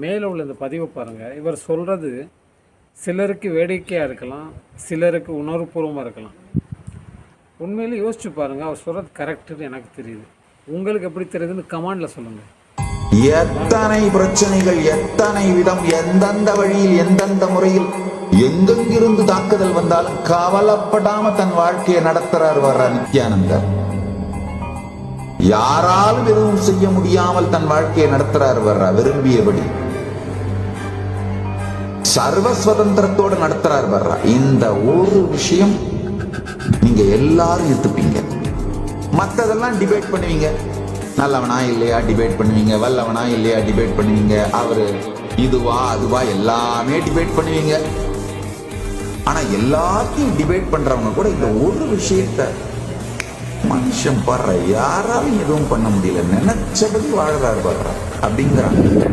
மேலே உள்ள இந்த பதிவை பாருங்கள் இவர் சொல்கிறது சிலருக்கு வேடிக்கையாக இருக்கலாம் சிலருக்கு உணர்வுபூர்வமாக இருக்கலாம். உண்மையிலே யோசிச்சு பாருங்கள் அவர் சொல்கிறது கரெக்டுன்னு எனக்கு தெரியுது. உங்களுக்கு எப்படி தெரியுதுன்னு கமாண்டில் சொல்லுங்கள் எத்தனை பிரச்சனைகள் எத்தனை விதம் எந்தெந்த வழியில் எந்தெந்த முறையில் எங்கெங்கிருந்து தாக்குதல் வந்தாலும் கவலைப்படாம தன் வாழ்க்கையை நடத்துறார் வர்ற நித்யானந்தர் யாராலும் எதுவும் செய்ய முடியாமல் தன் வாழ்க்கையை நடத்துறார் வர்ற விரும்பியபடி. சர்வ சுதந்திரத்தோடு நடத்துறார் வர்ற இந்த ஒரு விஷயம் நீங்க எல்லாரும் எடுத்துப்பீங்க மற்றதெல்லாம் டிபேட் பண்ணுவீங்க. நல்லவனா இல்லையா டிபேட் பண்ணுவீங்க. வல்லவனா இல்லையா டிபேட் பண்ணுவீங்க. அவரு இதுவா அதுவா எல்லாமே டிபேட் பண்ணுவீங்க. ஆனா எல்லாத்தையும் டிபேட் பண்றவங்க கூட இந்த ஒரு விஷயத்த மனுஷன் பாடுற யாராலும் எதுவும் பண்ண முடியல. நினைச்சபடி வாழ்றாரு பாடுற அப்படிங்கிறாங்க.